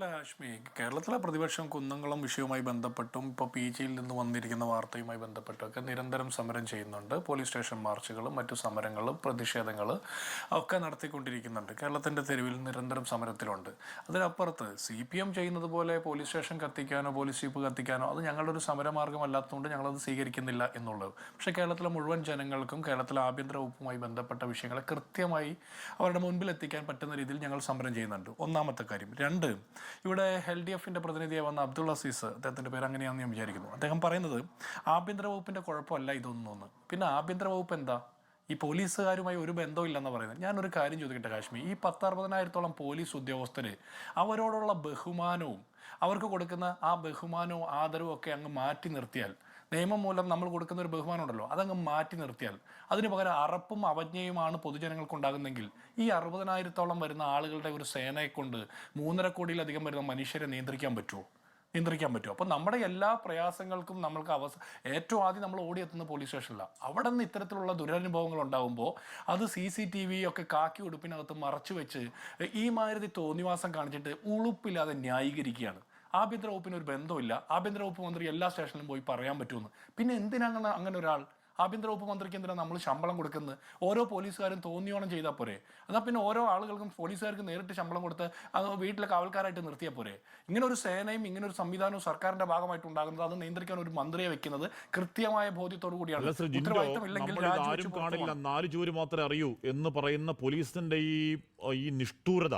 ഹാഷ്മി കേരളത്തിലെ പ്രതിപക്ഷം കുന്നംകുളം വിഷയവുമായി ബന്ധപ്പെട്ടും ഇപ്പോൾ പി ജിയിൽ നിന്ന് വന്നിരിക്കുന്ന വാർത്തയുമായി ബന്ധപ്പെട്ടൊക്കെ നിരന്തരം സമരം ചെയ്യുന്നുണ്ട്. പോലീസ് സ്റ്റേഷൻ മാർച്ചുകളും മറ്റു സമരങ്ങളും പ്രതിഷേധങ്ങളും ഒക്കെ നടത്തിക്കൊണ്ടിരിക്കുന്നുണ്ട്. കേരളത്തിന്റെ തെരുവിൽ നിരന്തരം സമരത്തിലുണ്ട്. അതിനപ്പുറത്ത് സി പി എം ചെയ്യുന്നത് പോലെ പോലീസ് സ്റ്റേഷൻ കത്തിക്കാനോ പോലീസ് ജീപ്പ് കത്തിക്കാനോ അത് ഞങ്ങളുടെ ഒരു സമരമാർഗമല്ലാത്തതുകൊണ്ട് ഞങ്ങളത് സ്വീകരിക്കുന്നില്ല എന്നുള്ളത്. പക്ഷേ കേരളത്തിലെ മുഴുവൻ ജനങ്ങൾക്കും കേരളത്തിലെ ആഭ്യന്തര വകുപ്പുമായി ബന്ധപ്പെട്ട വിഷയങ്ങളെ കൃത്യമായി അവരുടെ മുൻപിൽ എത്തിക്കാൻ പറ്റുന്ന രീതിയിൽ ഞങ്ങൾ സമരം ചെയ്യുന്നുണ്ട്. ഒന്നാമത്തെ കാര്യം. രണ്ട് ഇവിടെ എൽ ഡി എഫിന്റെ പ്രതിനിധിയായി വന്ന അബ്ദുൾ അസീസ് അദ്ദേഹത്തിന്റെ പേര് അങ്ങനെയാണെന്ന് ഞാൻ വിചാരിക്കുന്നു. അദ്ദേഹം പറയുന്നത് ആഭ്യന്തര വകുപ്പിന്റെ കുഴപ്പമല്ല ഇതൊന്നും. പിന്നെ ആഭ്യന്തര വകുപ്പ് എന്താ? ഈ പോലീസുകാരുമായി ഒരു ബന്ധമില്ലെന്ന് പറയുന്നത്. ഞാനൊരു കാര്യം ചോദിക്കട്ടെ കാശ്മീർ ഈ പത്തറുപതിനായിരത്തോളം പോലീസ് ഉദ്യോഗസ്ഥർ അവരോടുള്ള ബഹുമാനവും അവർക്ക് കൊടുക്കുന്ന ആ ബഹുമാനവും ആദരവും ഒക്കെ അങ്ങ് മാറ്റി നിർത്തിയാൽ നിയമം മൂലം നമ്മൾ കൊടുക്കുന്ന ഒരു ബഹുമാനം ഉണ്ടല്ലോ അതങ്ങ് മാറ്റി നിർത്തിയാൽ. അതിന് പകരം അറപ്പും അവജ്ഞയുമാണ് പൊതുജനങ്ങൾക്ക് ഉണ്ടാകുന്നെങ്കിൽ ഈ അറുപതിനായിരത്തോളം വരുന്ന ആളുകളുടെ ഒരു സേനയെ കൊണ്ട് മൂന്നര കോടിയിലധികം വരുന്ന മനുഷ്യരെ നിയന്ത്രിക്കാൻ പറ്റുമോ നിയന്ത്രിക്കാൻ പറ്റുമോ അപ്പോൾ നമ്മുടെ എല്ലാ പ്രയാസങ്ങൾക്കും നമ്മൾക്ക് അവസ ഏറ്റവും ആദ്യം നമ്മൾ ഓടിയെത്തുന്ന പോലീസ് സ്റ്റേഷനിലാണ് അവിടെ നിന്ന് ഇത്തരത്തിലുള്ള ദുരനുഭവങ്ങൾ ഉണ്ടാകുമ്പോൾ അത് സി സി ടി വി ഒക്കെ കാക്കി ഉടുപ്പിനകത്ത് മറച്ചു വെച്ച് ഈ മാതിരി തോന്നിവാസം കാണിച്ചിട്ട് ഉളുപ്പില്ലാതെ ന്യായീകരിക്കുകയാണ്. ആഭ്യന്തര വകുപ്പിന് ഒരു ബന്ധമില്ല ആഭ്യന്തര വകുപ്പ് മന്ത്രി എല്ലാ സ്റ്റേഷനിലും പോയി പറയാൻ പറ്റുമെന്ന്. പിന്നെ എന്തിനാണ് അങ്ങനെ ഒരാൾ? ആഭ്യന്തര വകുപ്പ് മന്ത്രിക്ക് എന്തിനാണ് നമ്മൾ ശമ്പളം കൊടുക്കുന്നത്? ഓരോ പോലീസുകാരും തോന്നിയോണം ചെയ്താൽ പോരെ. എന്നാൽ പിന്നെ ഓരോ ആളുകൾക്കും പോലീസുകാർക്ക് നേരിട്ട് ശമ്പളം കൊടുത്ത് അത് വീട്ടിലെ കാവൽക്കാരായിട്ട് നിർത്തിയാൽ പോരെ. ഇങ്ങനെ ഒരു സേനയും ഇങ്ങനെ ഒരു സംവിധാനവും സർക്കാരിന്റെ ഭാഗമായിട്ട് ഉണ്ടാകുന്നത് അത് നിയന്ത്രിക്കാൻ ഒരു മന്ത്രിയെ വെക്കുന്നത് കൃത്യമായ ബോധ്യത്തോടു കൂടിയാണ്. ഉത്തരവാദിത്തം ഇല്ലെങ്കിൽ നാല് ചൂര് മാത്രമേ അറിയൂ എന്ന് പറയുന്ന പോലീസിന്റെ ഈ ഈ നിഷ്ഠൂരത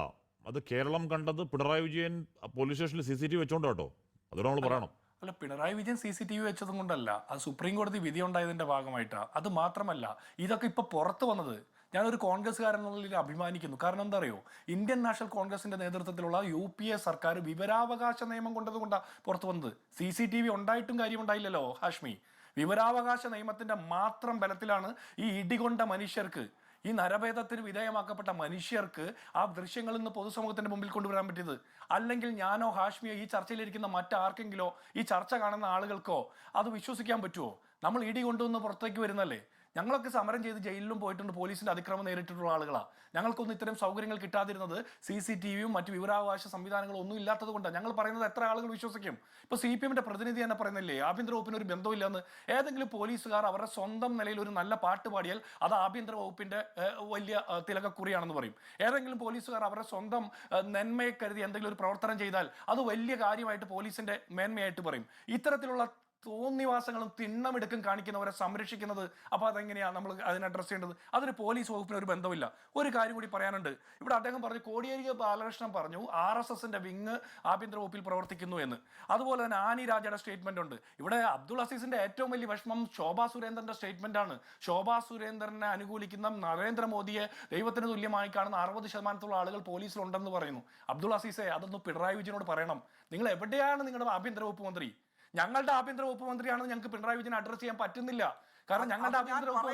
അത് കേരളം കണ്ടത് പിണറായി വിജയൻ പോലീസ് സ്റ്റേഷനിൽ സി സി ടി വി വെച്ചോണ്ട് കേട്ടോ. അതോടെ നമ്മൾ പറയണം. അല്ല Pinarayi Vijayan C C T V വെച്ചതും കൊണ്ടല്ല. അത് സുപ്രീം കോടതി വിധി ഉണ്ടായതിന്റെ ഭാഗമായിട്ടാണ് അത് മാത്രമല്ല ഇതൊക്കെ ഇപ്പൊ പുറത്തു വന്നത് ഞാനൊരു കോൺഗ്രസ്സുകാരൻ എന്നുള്ള നിലയിൽ അഭിമാനിക്കുന്നു. കാരണം എന്താ അറിയോ ഇന്ത്യൻ നാഷണൽ കോൺഗ്രസിന്റെ നേതൃത്വത്തിലുള്ള യു പി എ സർക്കാർ വിവരാവകാശ നിയമം കൊണ്ടതുകൊണ്ടാണ് പുറത്തു വന്നത്. സി സി ടി വി ഉണ്ടായിട്ടും കാര്യമുണ്ടായില്ലല്ലോ ഹാഷ്മി. വിവരാവകാശ നിയമത്തിന്റെ മാത്രം ബലത്തിലാണ് ഈ ഇടികൊണ്ട മനുഷ്യർക്ക് ഈ നരഭേദത്തിന് വിധേയമാക്കപ്പെട്ട മനുഷ്യർക്ക് ആ ദൃശ്യങ്ങളിൽ നിന്ന് പൊതുസമൂഹത്തിന്റെ മുമ്പിൽ കൊണ്ടുവരാൻ പറ്റിയത്? അല്ലെങ്കിൽ ഞാനോ ഹാഷ്മിയോ ഈ ചർച്ചയിലിരിക്കുന്ന മറ്റാർക്കെങ്കിലോ ഈ ചർച്ച കാണുന്ന ആളുകൾക്കോ അത് വിശ്വസിക്കാൻ പറ്റുമോ നമ്മൾ ഇടി കൊണ്ടുവന്ന് പുറത്തേക്ക് വരുന്നല്ലേ? ഞങ്ങളൊക്കെ സമരം ചെയ്ത് ജയിലിലും പോയിട്ടുണ്ട്. പോലീസിന്റെ അതിക്രമം നേരിട്ടിട്ടുള്ള ആളുകളാണ് ഞങ്ങൾക്കൊന്നും ഇത്തരം സൗകര്യങ്ങൾ കിട്ടാതിരുന്നത് സി സി ടി വിയും മറ്റ് വിവരാവകാശ സംവിധാനങ്ങളും ഒന്നും ഇല്ലാത്തത് കൊണ്ടാണ് ഞങ്ങൾ പറയുന്നത് എത്ര ആളുകൾ വിശ്വസിക്കും? ഇപ്പൊ സി പി എമ്മിന്റെ പ്രതിനിധി തന്നെ പറയുന്നില്ലേ ആഭ്യന്തര വകുപ്പിന് ഒരു ബന്ധമില്ലെന്ന്. ഏതെങ്കിലും പോലീസുകാർ അവരുടെ സ്വന്തം നിലയിൽ ഒരു നല്ല പാട്ട് പാടിയാൽ അത് ആഭ്യന്തര വകുപ്പിന്റെ വലിയ തിലകക്കുറിയാണെന്ന് പറയും. ഏതെങ്കിലും പോലീസുകാർ അവരുടെ സ്വന്തം നന്മയെ കരുതി എന്തെങ്കിലും ഒരു പ്രവർത്തനം ചെയ്താൽ അത് വലിയ കാര്യമായിട്ട് പോലീസിന്റെ മേന്മയായിട്ട് പറയും. ഇത്തരത്തിലുള്ള തോന്നിവാസങ്ങളും തിണ്ണമെടുക്കും കാണിക്കുന്നവരെ സംരക്ഷിക്കുന്നത്. അപ്പോൾ അതെങ്ങനെയാണ് നമ്മൾ അതിനെ അഡ്രസ് ചെയ്യേണ്ടത്? അതിന് പോലീസ് വകുപ്പിന് ഒരു ബന്ധമില്ല ഒരു കാര്യം കൂടി പറയാനുണ്ട്. ഇവിടെ അദ്ദേഹം പറഞ്ഞു കോടിയേരി ബാലകൃഷ്ണൻ പറഞ്ഞു ആർ എസ് എസിന്റെ വിങ് ആഭ്യന്തര വകുപ്പിൽ പ്രവർത്തിക്കുന്നു എന്ന്. അതുപോലെ തന്നെ ആനി രാജയുടെ സ്റ്റേറ്റ്മെന്റ് ഉണ്ട്. ഇവിടെ അബ്ദുൾ അസീസിന്റെ ഏറ്റവും വലിയ വിഷമം ശോഭാ സുരേന്ദ്രന്റെ സ്റ്റേറ്റ്മെന്റ് ആണ്. ശോഭാ സുരേന്ദ്രനെ അനുകൂലിക്കുന്ന നരേന്ദ്രമോദിയെ ദൈവത്തിന് തുല്യമായി കാണുന്ന അറുപത് ശതമാനത്തോളം ആളുകൾ പോലീസിലുണ്ടെന്ന് പറയുന്നു. അബ്ദുൾ അസീസെ അതൊന്ന് പിണറായി വിജയനോട് പറയണം. നിങ്ങൾ എവിടെയാണ് നിങ്ങളുടെ ആഭ്യന്തര വകുപ്പ് മന്ത്രി? ഞങ്ങളുടെ ആഭ്യന്തര വകുപ്പ് മന്ത്രിയാണെന്ന് ഞങ്ങൾക്ക് പിണറായി വിജയൻ അഡ്രസ്സ് ചെയ്യാൻ പറ്റുന്നില്ല. കാരണം ഞങ്ങളുടെ ആഭ്യന്തര വകുപ്പ്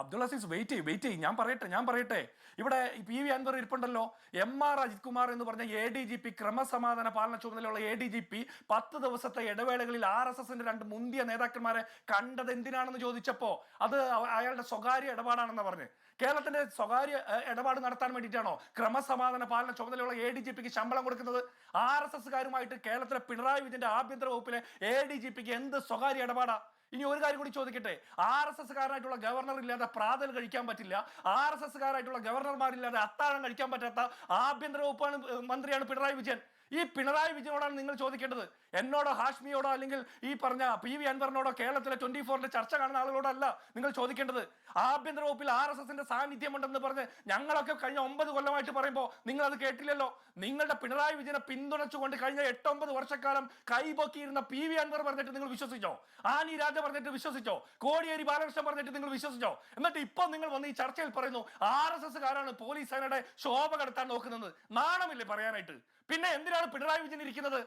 അബ്ദുൾ അസീസ് വെയിറ്റ് ചെയ്യും വെയിറ്റ് ചെയ്യും. ഞാൻ പറയട്ടെ ഞാൻ പറയട്ടെ. ഇവിടെ പി വി അൻവർ ഇരിപ്പുണ്ടല്ലോ. എം ആർ അജിത് കുമാർ എന്ന് പറഞ്ഞ എ ഡി ജി പി ക്രമസമാധാന പാലന ചുമതലയുള്ള എ ഡി ജി പി പത്ത് ദിവസത്തെ ഇടവേളകളിൽ ആർ എസ് എസിന്റെ രണ്ട് മുന്തിയ നേതാക്കന്മാരെ കണ്ടത് എന്തിനാണെന്ന് ചോദിച്ചപ്പോ അത് അയാളുടെ സ്വകാര്യ ഇടപാടാണെന്ന് പറഞ്ഞ്. കേരളത്തിന്റെ സ്വകാര്യ ഇടപാട് നടത്താൻ വേണ്ടിയിട്ടാണോ ക്രമസമാധാന പാലന ചുമതലയുള്ള എ ഡി ജി പിക്ക് ശമ്പളം കൊടുക്കുന്നത്? ആർ എസ് എസ്സുകാരുമായിട്ട് കേരളത്തിലെ പിണറായി വിജയന്റെ ആഭ്യന്തര വകുപ്പിലെ എ ഡി ജി പിക്ക് എന്ത് സ്വകാര്യ ഇടപാടാ バラ ഇനി ഒരു കാര്യം കൂടി ചോദിക്കട്ടെ? ആർ എസ് എസ് കാരനായിട്ടുള്ള ഗവർണർ ഇല്ലാതെ പ്രാതൽ കഴിക്കാൻ പറ്റില്ല. ആർ എസ് എസ് കാരായിട്ടുള്ള ഗവർണർമാരില്ലാതെ അത്താഴം കഴിക്കാൻ പറ്റാത്ത ആഭ്യന്തര വകുപ്പാണ് മന്ത്രിയാണ് പിണറായി വിജയൻ. ഈ പിണറായി വിജയനോടാണ് നിങ്ങൾ ചോദിക്കേണ്ടത്. എന്നോടോ ഹാഷ്മിയോടോ അല്ലെങ്കിൽ ഈ പറഞ്ഞ പി വി അൻവറിനോടോ കേരളത്തിലെ ട്വന്റി ഫോറിന്റെ ചർച്ച കാണുന്ന ആളുകളോടല്ല നിങ്ങൾ ചോദിക്കേണ്ടത്. ആഭ്യന്തര വകുപ്പിൽ ആർ എസ് എസിന്റെ സാന്നിധ്യമുണ്ടെന്ന് പറഞ്ഞ് ഞങ്ങളൊക്കെ കഴിഞ്ഞ ഒമ്പത് കൊല്ലമായിട്ട് പറയുമ്പോൾ നിങ്ങൾ അത് കേട്ടില്ലല്ലോ. നിങ്ങളുടെ പിണറായി വിജയനെ പിന്തുണച്ചുകൊണ്ട് കഴിഞ്ഞ എട്ടൊമ്പത് വർഷക്കാലം കൈപൊക്കിയിരുന്ന പി വി അൻവർ പറഞ്ഞിട്ട് നിങ്ങൾ വിശ്വസിച്ചോ? ആനി രാജ പറഞ്ഞിട്ട് വിശ്വസിച്ചോ? കോടിയേരി ബാലകൃഷ്ണൻ പറഞ്ഞിട്ട് നിങ്ങൾ വിശ്വസിച്ചോ? എന്നിട്ട് ഇപ്പൊ നിങ്ങൾ വന്ന് ഈ ചർച്ചയിൽ പറയുന്നു ആർ എസ് എസ് കാരാണ് പോലീസ് സേനയുടെ ശോഭ കടത്താൻ നോക്കുന്നത്. നാണമില്ലേ പറയാനായിട്ട്? പിന്നെ എന്തിനാണ് പിണറായി വിജയൻ ഇരിക്കുന്നത്?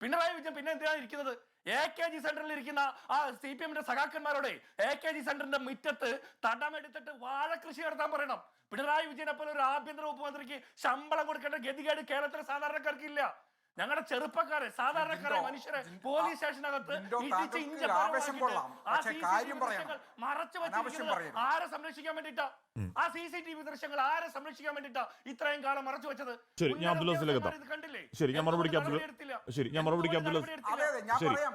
പിണറായി വിജയൻ പിന്നെ എന്തിനാണ് ഇരിക്കുന്നത്? എ കെ ജി സെന്ററിൽ ഇരിക്കുന്ന ആ സി പി എമ്മിന്റെ സഖാക്കന്മാരോടെ എ കെ ജി സെന്ററിന്റെ മുറ്റത്ത് തടമെടുത്തിട്ട് വാഴകൃഷി നടത്താൻ പറയണം. പിണറായി വിജയനെ പോലെ ഒരു ആഭ്യന്തര വകുപ്പ് മന്ത്രിക്ക് ശമ്പളം കൊടുക്കേണ്ട ഗതികേട് കേരളത്തിലെ സാധാരണക്കാർക്ക് ഇല്ല ഞങ്ങളുടെ ചെറുപ്പക്കാരെ സാധാരണക്കാരെ മനുഷ്യരെ പോലീസ് സ്റ്റേഷനകത്ത് മറച്ചു വെച്ചിരിക്കുന്നത് ആരെ സംരക്ഷിക്കാൻ വേണ്ടിട്ടാ ആ സി സി ടി വി ദൃശ്യങ്ങൾ ആരെ സംരക്ഷിക്കാൻ വേണ്ടിട്ടാ ഇത്രയും കാലം മറച്ചു വെച്ചത്? ശരി, ഞാൻ കണ്ടില്ലേ? ശരി ഞാൻ മറുപടിക്ക് എന്തുകൊണ്ട് ശരി ഞാൻ മറുപടിക്ക് ഞാൻ ശരി. പറയാം.